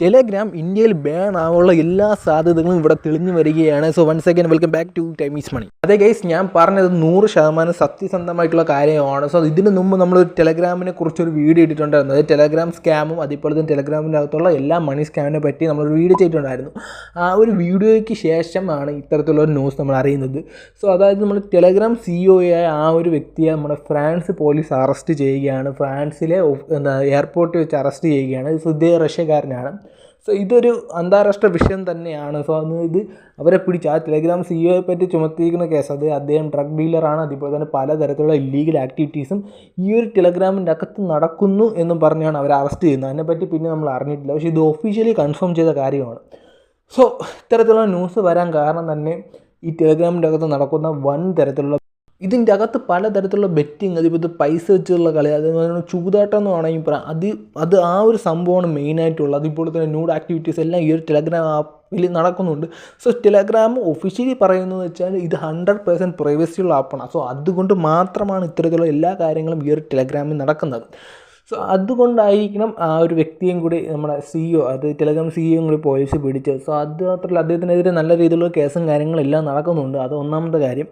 Telegram ഇന്ത്യയിൽ ban ആവാനുള്ള എല്ലാ സാധ്യതകളും ഇവിടെ തെളിഞ്ഞു വരികയാണ്. So one second welcome back to time is money അതേ ഗൈസ് ഞാൻ പറഞ്ഞത് നൂറ് ശതമാനം സത്യസന്ധമായിട്ടുള്ള കാര്യമാണ്. സോ ഇതിന് മുമ്പ് നമ്മൾ ടെലഗ്രാമിനെ കുറിച്ചൊരു വീഡിയോ ഇട്ടിട്ടുണ്ടായിരുന്നു. അതായത് ടെലഗ്രാം സ്കാമും അതേപോലെ തന്നെ ടെലഗ്രാമിന്റെ അകത്തുള്ള എല്ലാ മണി സ്കാമിനെ പറ്റി നമ്മളൊരു വീഡിയോ ചെയ്തിട്ടുണ്ടായിരുന്നു. ആ ഒരു വീഡിയോയ്ക്ക് ശേഷമാണ് ഇത്തരത്തിലുള്ള ന്യൂസ് നമ്മൾ അറിയുന്നത്. സോ അതായത് നമ്മൾ ടെലഗ്രാം സി ഒ ആയ ആ ഒരു വ്യക്തിയെ നമ്മുടെ ഫ്രാൻസ് പോലീസ് അറസ്റ്റ് ചെയ്യുകയാണ്. ഫ്രാൻസിലെ എന്താ എയർപോർട്ടിൽ വെച്ച് അറസ്റ്റ് ചെയ്യുകയാണ്. സോ ഇദ്ദേഹം റഷ്യക്കാരനാണ്. സോ ഇതൊരു അന്താരാഷ്ട്ര വിഷയം തന്നെയാണ്. സോ അന്ന് ഇത് അവരെ പിടിച്ച് ആ ടെലഗ്രാം സി ഒയെ പറ്റി ചുമത്തിയിരിക്കുന്ന കേസ്. അത് അദ്ദേഹം ഡ്രഗ് ഡീലറാണ് അതുപോലെ തന്നെ പലതരത്തിലുള്ള ഇല്ലീഗൽ ആക്ടിവിറ്റീസും ഈ ഒരു ടെലഗ്രാമിന്റെ അകത്ത് നടക്കുന്നു എന്നും പറഞ്ഞാണ് അവരെ അറസ്റ്റ് ചെയ്യുന്നത്. അതിനെപ്പറ്റി പിന്നെ നമ്മൾ അറിഞ്ഞിട്ടില്ല. പക്ഷേ ഇത് ഒഫീഷ്യലി കൺഫേം ചെയ്ത കാര്യമാണ്. സോ ഇത്തരത്തിലുള്ള ന്യൂസ് വരാൻ കാരണം തന്നെ ഈ ടെലഗ്രാമിന്റെ അകത്ത് നടക്കുന്ന വൻ തരത്തിലുള്ള ഇതിന്റെ അകത്ത് പലതരത്തിലുള്ള ബെറ്റിങ് ഇത് പൈസ വെച്ചുള്ള കളി അതുപോലെ ചൂതാട്ടം എന്ന് വേണമെങ്കിൽ പറയാം. അത് അത് ആ ഒരു സംഭവമാണ് മെയിനായിട്ടുള്ളത് അതുപോലെ തന്നെ ന്യൂഡ് ആക്ടിവിറ്റീസ് എല്ലാം ഈ ഒരു ടെലഗ്രാം ആപ്പിൽ നടക്കുന്നുണ്ട്. സോ ടെലഗ്രാം ഒഫീഷ്യലി പറയുന്നത് വെച്ചാൽ ഇത് ഹൺഡ്രഡ് പേഴ്സന്റ് പ്രൈവസിയുള്ള ആപ്പാണ് സോ അതുകൊണ്ട് മാത്രമാണ് ഇത്തരത്തിലുള്ള എല്ലാ കാര്യങ്ങളും ഈ ഒരു ടെലഗ്രാമിൽ നടക്കുന്നത്. സോ അതുകൊണ്ടായിരിക്കണം ആ ഒരു വ്യക്തിയും കൂടി നമ്മുടെ സിഇഒ അത് ടെലഗ്രാം സിഇഒയും കൂടി പോലീസ് പിടിച്ചത് സോ അത് മാത്രമല്ല അദ്ദേഹത്തിനെതിരെ നല്ല രീതിയിലുള്ള കേസും കാര്യങ്ങളെല്ലാം നടക്കുന്നുണ്ട്. അത് ഒന്നാമത്തെ കാര്യം.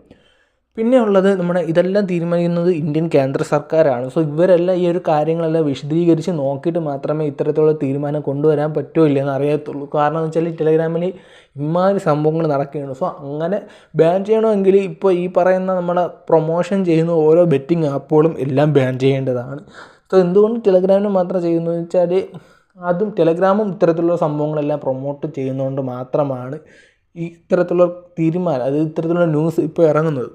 പിന്നെ ഉള്ളത് നമ്മുടെ ഇതെല്ലാം തീരുമാനിക്കുന്നത് ഇന്ത്യൻ കേന്ദ്ര സർക്കാരാണ്. സോ ഇവരെല്ലാം ഈ ഒരു കാര്യങ്ങളെല്ലാം വിശദീകരിച്ച് നോക്കിയിട്ട് മാത്രമേ ഇത്തരത്തിലുള്ള തീരുമാനം കൊണ്ടുവരാൻ പറ്റുമോ ഇല്ലെന്ന് അറിയത്തുള്ളൂ കാരണം എന്ന് വെച്ചാൽ ടെലിഗ്രാമിൽ ഇമാതിരി സംഭവങ്ങൾ നടക്കുകയാണ്. സോ അങ്ങനെ ബാൻ ചെയ്യണമെങ്കിൽ ഇപ്പോൾ ഈ പറയുന്ന നമ്മുടെ പ്രൊമോഷൻ ചെയ്യുന്ന ഓരോ ബെറ്റിംഗ് ആപ്പുകളും എല്ലാം ബാൻ ചെയ്യേണ്ടതാണ്. സോ എന്തുകൊണ്ട് ടെലഗ്രാമിന് മാത്രം ചെയ്യുന്നത് വെച്ചാൽ അതും ടെലഗ്രാമും ഇത്തരത്തിലുള്ള സംഭവങ്ങളെല്ലാം പ്രൊമോട്ട് ചെയ്യുന്നതുകൊണ്ട് മാത്രമാണ് ഈ ഇത്തരത്തിലുള്ള തീരുമാനം അത് ഇത്തരത്തിലുള്ള ന്യൂസ് ഇപ്പോൾ ഇറങ്ങുന്നത്.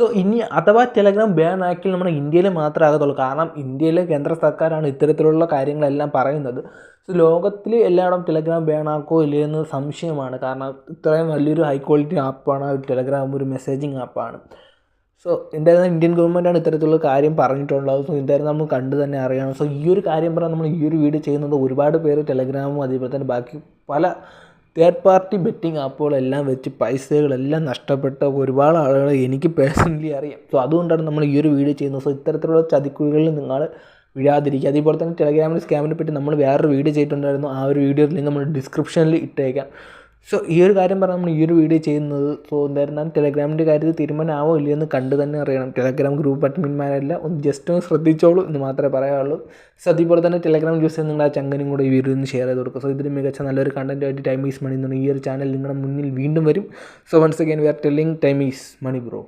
സോ ഇനി അഥവാ ടെലഗ്രാം ബാൻ ആക്കിയാൽ നമ്മുടെ ഇന്ത്യയിൽ മാത്രമേ ആകത്തുള്ളൂ. കാരണം ഇന്ത്യയിലെ കേന്ദ്ര സർക്കാരാണ് ഇത്തരത്തിലുള്ള കാര്യങ്ങളെല്ലാം പറയുന്നത്. സോ ലോകത്തിൽ എല്ലായിടം ടെലഗ്രാം ബാൻ ആക്കോ ഇല്ലയെന്ന് സംശയമാണ്. കാരണം ഇത്രയും വലിയൊരു ഹൈ ക്വാളിറ്റി ആപ്പാണ് ടെലഗ്രാം ഒരു മെസ്സേജിങ് ആപ്പാണ് സോ എന്തായാലും ഇന്ത്യൻ ഗവൺമെന്റാണ് ഇത്തരത്തിലുള്ള കാര്യം പറഞ്ഞിട്ടുള്ളത്. സോ എന്തായാലും നമ്മൾ കണ്ടു തന്നെ അറിയണം. സോ ഈ ഒരു കാര്യം പറഞ്ഞാൽ നമ്മൾ ഈ ഒരു വീഡിയോ ചെയ്യുന്നത് ഒരുപാട് പേര് ടെലഗ്രാമും അതേപോലെ തന്നെ ബാക്കി പല തേർഡ് പാർട്ടി ബെറ്റിംഗ് ആപ്പുകളെല്ലാം വെച്ച് പൈസകളെല്ലാം നഷ്ടപ്പെട്ട ഒരുപാട് ആളുകൾ എനിക്ക് പേഴ്സണലി അറിയാം. സോ അതുകൊണ്ടാണ് നമ്മൾ ഈ ഒരു വീഡിയോ ചെയ്യുന്നത്. സോ ഇത്തരത്തിലുള്ള ചതിക്കുഴികളിൽ നിങ്ങൾ വിഴാതിരിക്കുക. അതേപോലെ തന്നെ ടെലഗ്രാമിൽ സ്കാമിനെ പറ്റി നമ്മൾ വേറൊരു വീഡിയോ ചെയ്തിട്ടുണ്ടായിരുന്നു. ആ ഒരു വീഡിയോ ലിങ്ക് നമ്മൾ ഡിസ്ക്രിപ്ഷനിൽ ഇട്ടേക്കാം. സോ ഈ ഒരു കാര്യം പറഞ്ഞാൽ നമ്മൾ ഈ ഒരു വീഡിയോ ചെയ്യുന്നത് സോ എന്തായിരുന്നാലും ടെലഗ്രാമിന്റെ കാര്യത്തിൽ തീരുമാനമാവോ ഇല്ലയെന്ന് കണ്ട് തന്നെ അറിയണം. ടെലഗ്രാം ഗ്രൂപ്പ് അഡ്മിന്മാരെല്ലാം ഒന്ന് ജസ്റ്റ് ഒന്ന് ശ്രദ്ധിച്ചോളൂ എന്ന് മാത്രമേ പറയാനുള്ളൂ സോ അതുപോലെ തന്നെ ടെലഗ്രാം യൂസ് ചെയ്യുന്ന നിങ്ങളുടെ ആ ചങ്ങനും കൂടെ ഈ വീഡിയോ ഒന്ന് ഷെയർ ചെയ്ത് കൊടുക്കുക. സോ ഇതിന് മികച്ച നല്ലൊരു കണ്ടന്റായിട്ട് ടൈം ഈസ് മണി എന്നുള്ള ഈ ഒരു ചാനൽ നിങ്ങളുടെ മുന്നിൽ വീണ്ടും വരും. So once again we are telling time is money bro